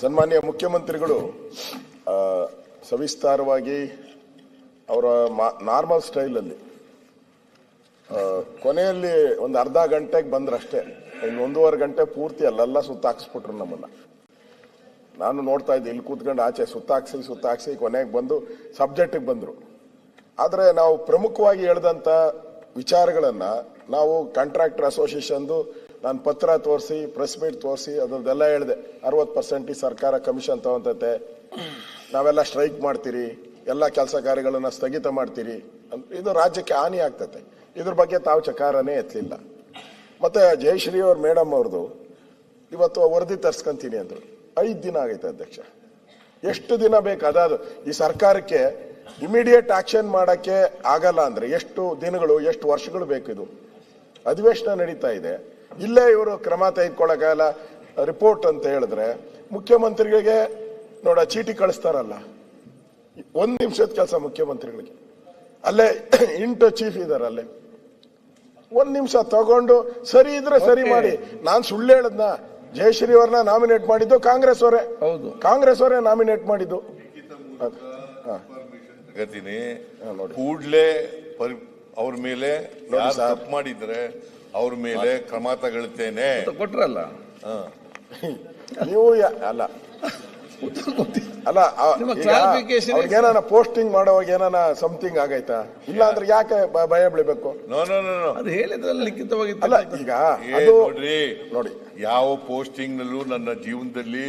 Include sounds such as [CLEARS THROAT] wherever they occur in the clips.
ಸನ್ಮಾನ್ಯ ಮುಖ್ಯಮಂತ್ರಿಗಳು ಸವಿಸ್ತಾರವಾಗಿ ಅವರ ನಾರ್ಮಲ್ ಸ್ಟೈಲಲ್ಲಿ ಕೊನೆಯಲ್ಲಿ ಒಂದು ಅರ್ಧ ಗಂಟೆಗೆ ಬಂದ್ರಷ್ಟೇ. ಇನ್ನು ಒಂದೂವರೆ ಗಂಟೆ ಪೂರ್ತಿ ಅಲ್ಲೆಲ್ಲ ಸುತ್ತಾಕ್ಸ್ಬಿಟ್ರು ನಮ್ಮನ್ನ. ನಾನು ನೋಡ್ತಾ ಇದ್ದೆ, ಇಲ್ಲಿ ಕೂತ್ಕೊಂಡು ಆಚೆ ಸುತ್ತಾಕ್ಸಿ ಸುತ್ತಾಕ್ಸಿ ಕೊನೆಗೆ ಬಂದು ಸಬ್ಜೆಕ್ಟಿಗೆ ಬಂದರು. ಆದರೆ ನಾವು ಪ್ರಮುಖವಾಗಿ ಹೇಳ್ದಂಥ ವಿಚಾರಗಳನ್ನು ನಾವು ಕಾಂಟ್ರಾಕ್ಟರ್ ಅಸೋಸಿಯೇಷನ್ದು ನಾನು ಪತ್ರ ತೋರಿಸಿ ಪ್ರೆಸ್ ಮೀಟ್ ತೋರಿಸಿ, ಅದರದ್ದೆಲ್ಲ ಹೇಳಿದೆ. ಅರವತ್ತು ಪರ್ಸೆಂಟ್ ಈ ಸರ್ಕಾರ ಕಮಿಷನ್ ತಗೊಂತೈತೆ. ನಾವೆಲ್ಲ ಸ್ಟ್ರೈಕ್ ಮಾಡ್ತೀರಿ. ಎಲ್ಲ ಕೆಲಸ ಕಾರ್ಯಗಳನ್ನು ಸ್ಥಗಿತ ಮಾಡ್ತೀರಿ. ಇದು ರಾಜ್ಯಕ್ಕೆ ಹಾನಿ ಆಗ್ತೈತೆ. ಇದ್ರ ಬಗ್ಗೆ ತಾವು ಚಕಾರನೇ ಎತ್ತಲಿಲ್ಲ. ಮತ್ತೆ ಜಯಶ್ರೀ ಅವ್ರ ಮೇಡಮ್ ಅವ್ರದ್ದು ಇವತ್ತು ವರದಿ ತರ್ಸ್ಕೊಂತೀನಿ ಅಂದರು. ಐದು ದಿನ ಆಗೈತೆ ಅಧ್ಯಕ್ಷ. ಎಷ್ಟು ದಿನ ಬೇಕು ಅದಾದ ಈ ಸರ್ಕಾರಕ್ಕೆ ಇಮಿಡಿಯೇಟ್ ಆಕ್ಷನ್ ಮಾಡೋಕ್ಕೆ ಆಗಲ್ಲ ಅಂದರೆ ಎಷ್ಟು ದಿನಗಳು, ಎಷ್ಟು ವರ್ಷಗಳು ಬೇಕು ಇದು. ಅಧಿವೇಶನ ನಡೀತಾ ಇದೆ. ಇಲ್ಲೇ ಇವರು ಕ್ರಮ ತೆಗೆದುಕೊಳ್ಳಕ್ಕಾಗಲ್ಲ. ರಿಪೋರ್ಟ್ ಅಂತ ಹೇಳಿದ್ರೆ ಮುಖ್ಯಮಂತ್ರಿಗಳಿಗೆ ನೋಡ ಚೀಟಿ ಕಳಿಸ್ತಾರಲ್ಲ. ಒಂದ್ ನಿಮಿಷದ ಕೆಲಸ ಮುಖ್ಯಮಂತ್ರಿಗಳಿಗೆ. ಅಲ್ಲೇ [CLEARS THROAT] ಇಂಟು ಚೀಫ್ ಇದಾರೆ ಅಲ್ಲೇ. ಒಂದ್ ನಿಮಿಷ ತಗೊಂಡು ಸರಿ ಇದ್ರೆ ಸರಿ ಮಾಡಿ. ನಾನ್ ಸುಳ್ಳು ಹೇಳದ್ನ. ಜಯಶ್ರೀ ಅವ್ರನ್ನ ನಾಮಿನೇಟ್ ಮಾಡಿದ್ದು ಕಾಂಗ್ರೆಸ್ ಅವರೇ. ಹೌದು. ಕಾಂಗ್ರೆಸ್ ಅವರೇ ನಾಮಿನೇಟ್ ಮಾಡಿದ್ದು. ಕೂಡ್ಲೆ ಅವ್ರ ಮೇಲೆ ನೋಡಿ ಸರ್. ಮಾಡಿದ್ರೆ ಅವ್ರ ಮೇಲೆ ಕ್ರಮ ತಗೊಳ್ತೇನೆ. ಕೊಟ್ರಲ್ಲ? ನೀವು ಅಲ್ಲ. ಅಲ್ಲ ಏನಾನ ಪೋಸ್ಟಿಂಗ್ ಮಾಡೋವಾಗ ಏನಾನ ಸಮಥಿಂಗ್ ಆಗೈತಾ ಇಲ್ಲ ಅಂದ್ರೆ ಯಾಕೆ ಭಯ ಬೀಳ್ಬೇಕು? ನೋ ನೋ ನೋ ನೋ ಅದು ಹೇಳಿದ್ರಲ್ಲ ಲಿಖಿತವಾಗಿ ಅಲ್ಲ ಈಗ ಅದು ನೋಡ್ರಿ. ನೋಡಿ. ಯಾವ ಪೋಸ್ಟಿಂಗ್ ನಲ್ಲೂ ನನ್ನ ಜೀವನದಲ್ಲಿ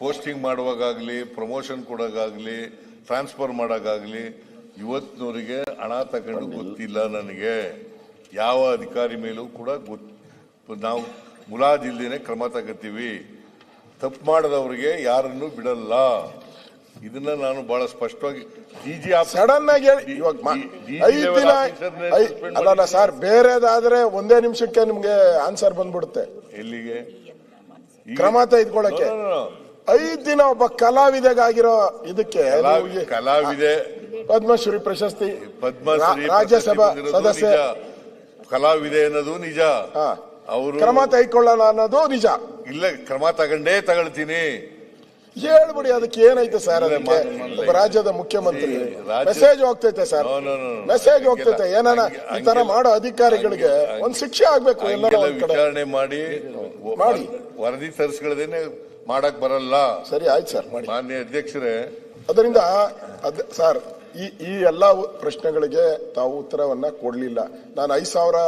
ಪೋಸ್ಟಿಂಗ್ ಮಾಡುವಾಗಲಿ ಪ್ರಮೋಷನ್ ಕೊಡೋಕಾಗ್ಲಿ ಟ್ರಾನ್ಸ್ಫರ್ ಮಾಡೋಕಾಗ್ಲಿ ಇವತ್ತಿನವರಿಗೆ ಹಣ ತಗೊಂಡು ಗೊತ್ತಿಲ್ಲ ನನಗೆ. ಯಾವ ಅಧಿಕಾರಿ ಮೇಲೂ ಕೂಡ ನಾವು ಮುಲಾಜಿಲ್ದೇನೆ ಕ್ರಮ ತಗೋತೀವಿ ತಪ್ಪು ಮಾಡದವರಿಗೆ ಯಾರನ್ನು ಬಿಡಲ್ಲ ಇದನ್ನ ನಾನು ಬಹಳ ಸ್ಪಷ್ಟವಾಗಿ ಡಿಜಿ ಸಡನ್ ಆಗಿ ಮಾಡಿದ್ದಾರೆ. ಸರ್ ಬೇರೆದಾದ್ರೆ ಒಂದೇ ನಿಮಿಷಕ್ಕೆ ನಿಮ್ಗೆ ಆನ್ಸರ್ ಬಂದ್ಬಿಡುತ್ತೆ ಎಲ್ಲಿಗೆ ಕ್ರಮ ತೆಗೆದುಕೊಳ್ಳಕ್ಕೆ. ಐದ್ ದಿನ ಒಬ್ಬ ಕಲಾವಿದೆಗಾಗಿರೋ ಇದಕ್ಕೆ ಕಲಾ- ಕಲಾವಿದೆ ಪದ್ಮಶ್ರೀ ಪ್ರಶಸ್ತಿ ಪದ್ಮಶ್ರೀ ರಾಜ್ಯಸಭಾ ಸದಸ್ಯ. ಕಲಾವಿದೆ ಅನ್ನೋದು ನಿಜ. ಅವರು ಕ್ರಮ ತೆಗೆದುಕೊಳ್ಳೋಣ ಅನ್ನೋದು ನಿಜ. ಇಲ್ಲ ಕ್ರಮ ತಗೊಂಡೇ ತಗೊಳ್ತೀನಿ. ಹೇಳ್ಬಿಡಿ ಅದಕ್ಕೆ ಏನೈತೆ ಸರ್? ಅದಕ್ಕೆ ಒಬ್ಬ ರಾಜ್ಯದ ಮುಖ್ಯಮಂತ್ರಿ. ಮೆಸೇಜ್ ಹೋಗ್ತೈತೆ ಸರ್. ಮೆಸೇಜ್ ಹೋಗ್ತೈತೆ. ಏನಾನ ಈ ತರ ಮಾಡೋ ಅಧಿಕಾರಿಗಳಿಗೆ ಒಂದ್ ಶಿಕ್ಷೆ ಆಗ್ಬೇಕು ಎಲ್ಲರೂ ವಿಚಾರಣೆ ಮಾಡಿ ಮಾಡಿ. ವರದಿ ತರಿಸ್ಕೊಳ್ಳದೇನೆ ಮಾಡಕ್ ಬರಲ್ಲ. ಸರಿ ಆಯ್ತು ಸರ್ ಮಾಡಿ. ಮಾನ್ಯ ಅಧ್ಯಕ್ಷರೇ. ಅದರಿಂದ ಅದ್ ಸರ್ ಈ ಈ ಎಲ್ಲ ಪ್ರಶ್ನೆಗಳಿಗೆ ತಾವು ಉತ್ತರವನ್ನು ಕೊಡಲಿಲ್ಲ. ನಾನು ಐದು ಸಾವಿರ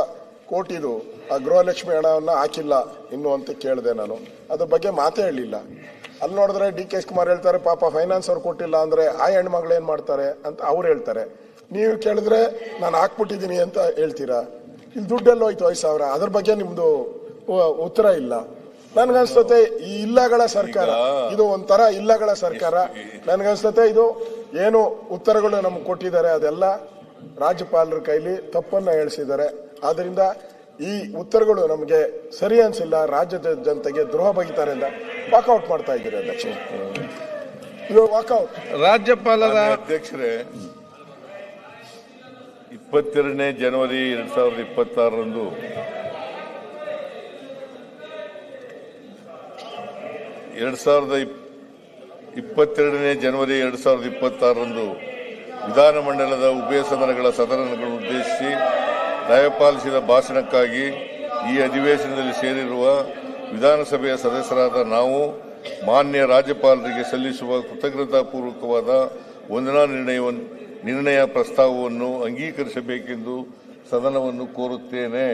ಕೋಟಿದು ಆ ಗೃಹಲಕ್ಷ್ಮಿ ಹಣವನ್ನು ಹಾಕಿಲ್ಲ ಇನ್ನು ಅಂತ ಕೇಳಿದೆ ನಾನು. ಅದ್ರ ಬಗ್ಗೆ ಮಾತೇ ಹೇಳಲಿಲ್ಲ. ಅಲ್ಲಿ ನೋಡಿದ್ರೆ ಡಿ ಕೆ ಕುಮಾರ್ ಹೇಳ್ತಾರೆ, ಪಾಪ ಫೈನಾನ್ಸ್ ಅವ್ರು ಕೊಟ್ಟಿಲ್ಲ ಅಂದ್ರೆ ಆ ಹೆಣ್ಮಗಳು ಏನು ಮಾಡ್ತಾರೆ ಅಂತ ಅವ್ರು ಹೇಳ್ತಾರೆ. ನೀವು ಕೇಳಿದ್ರೆ ನಾನು ಹಾಕ್ಬಿಟ್ಟಿದ್ದೀನಿ ಅಂತ ಹೇಳ್ತೀರಾ? ಇಲ್ಲಿ ದುಡ್ಡೆಲ್ಲ ಹೋಯ್ತು ಐದು ಸಾವಿರ. ಅದ್ರ ಬಗ್ಗೆ ನಿಮ್ಮದು ಉತ್ತರ ಇಲ್ಲ. ನನ್ಗನ್ಸ್ತತೆ ಈ ಇಲ್ಲಗಳ ಸರ್ಕಾರ. ಇದು ಒಂಥರ ಇಲ್ಲಗಳ ಸರ್ಕಾರ. ನನ್ಗನ್ಸ್ತತೆ ಇದು ಏನು ಉತ್ತರಗಳು ನಮ್ಗೆ ಕೊಟ್ಟಿದ್ದಾರೆ ಅದೆಲ್ಲ ರಾಜ್ಯಪಾಲರ ಕೈಲಿ ತಪ್ಪನ್ನ ಹೇಳಿಸಿದ್ದಾರೆ. ಆದ್ರಿಂದ ಈ ಉತ್ತರಗಳು ನಮಗೆ ಸರಿ ಅನ್ಸಿಲ್ಲ. ರಾಜ್ಯದ ಜನತೆಗೆ ದ್ರೋಹ ಬಗಿತಾರೆ ಅಂತ ವಾಕೌಟ್ ಮಾಡ್ತಾ ಇದ್ದೀರಿ ಅಧ್ಯಕ್ಷ. ವಾಕೌಟ್ ರಾಜ್ಯಪಾಲರ ಅಧ್ಯಕ್ಷರೇ ಇಪ್ಪತ್ತೆರಡನೇ ಜನವರಿ ಎರಡ್ ಸಾವಿರದ ಇಪ್ಪತ್ತಾರರಂದು ಎರಡ್ ಸಾವಿರದ ಇಪ್- ಇಪ್ಪತ್ತೆರಡನೇ ಜನವರಿ ಎರಡು ಸಾವಿರದ ಇಪ್ಪತ್ತಾರರಂದು ವಿಧಾನಮಂಡಲದ ಉಭಯ ಸದನಗಳ ಸದನಗಳನ್ನು ಉದ್ದೇಶಿಸಿ ದಯಪಾಲಿಸಿದ ಭಾಷಣಕ್ಕಾಗಿ ಈ ಅಧಿವೇಶನದಲ್ಲಿ ಸೇರಿರುವ ವಿಧಾನಸಭೆಯ ಸದಸ್ಯರಾದ ನಾವು, ಮಾನ್ಯ ರಾಜ್ಯಪಾಲರಿಗೆ ಸಲ್ಲಿಸುವ ಕೃತಜ್ಞತಾಪೂರ್ವಕವಾದ ವಂದನಾ ನಿರ್ಣಯ ನಿರ್ಣಯ ಪ್ರಸ್ತಾವವನ್ನು ಅಂಗೀಕರಿಸಬೇಕೆಂದು ಸದನವನ್ನು ಕೋರುತ್ತೇನೆ.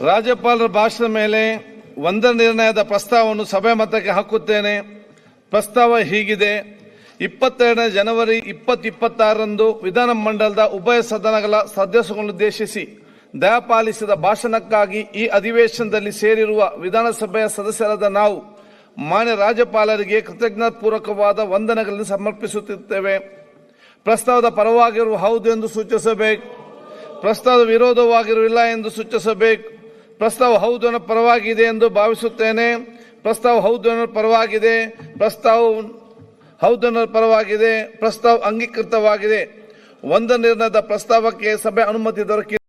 ರಾಜ್ಯಪಾಲರ ಭಾಷಣದ ಮೇಲೆ ಒಂದ ನಿರ್ಣಯದ ಪ್ರಸ್ತಾವವನ್ನು ಸಭೆ ಮತಕ್ಕೆ ಹಾಕುತ್ತೇನೆ. ಪ್ರಸ್ತಾವ ಹೀಗಿದೆ. ಇಪ್ಪತ್ತೆರಡನೇ ಜನವರಿ ಇಪ್ಪತ್ತಿಪ್ಪತ್ತಾರರಂದು ವಿಧಾನಮಂಡಲದ ಉಭಯ ಸದನಗಳ ಸದಸ್ಯರನ್ನುದ್ದೇಶಿಸಿ ದಯಪಾಲಿಸಿದ ಭಾಷಣಕ್ಕಾಗಿ ಈ ಅಧಿವೇಶನದಲ್ಲಿ ಸೇರಿರುವ ವಿಧಾನಸಭೆಯ ಸದಸ್ಯರಾದ ನಾವು ಮಾನ್ಯ ರಾಜ್ಯಪಾಲರಿಗೆ ಕೃತಜ್ಞತಾಪೂರ್ವಕವಾದ ವಂದನೆಗಳನ್ನು ಸಮರ್ಪಿಸುತ್ತಿದ್ದೇವೆ. ಪ್ರಸ್ತಾವದ ಪರವಾಗಿರುವ ಹೌದು ಎಂದು ಸೂಚಿಸಬೇಕು. ಪ್ರಸ್ತಾವದ ವಿರೋಧವಾಗಿರಲಿಲ್ಲ ಎಂದು ಸೂಚಿಸಬೇಕು. ಪ್ರಸ್ತಾವ ಹೌದು ಅನ್ನೋ ಪರವಾಗಿದೆ ಎಂದು ಭಾವಿಸುತ್ತೇನೆ. ಪ್ರಸ್ತಾವ ಹೌದು ಅನ್ನೋ ಪರವಾಗಿದೆ. ಪ್ರಸ್ತಾವ ಹೌದು ಅನ್ನೋ ಪರವಾಗಿದೆ. ಪ್ರಸ್ತಾವ ಅಂಗೀಕೃತವಾಗಿದೆ. ಒಂದು ನಿರ್ಣಯದ ಪ್ರಸ್ತಾವಕ್ಕೆ ಸಭೆ ಅನುಮತಿ ದೊರಕಿ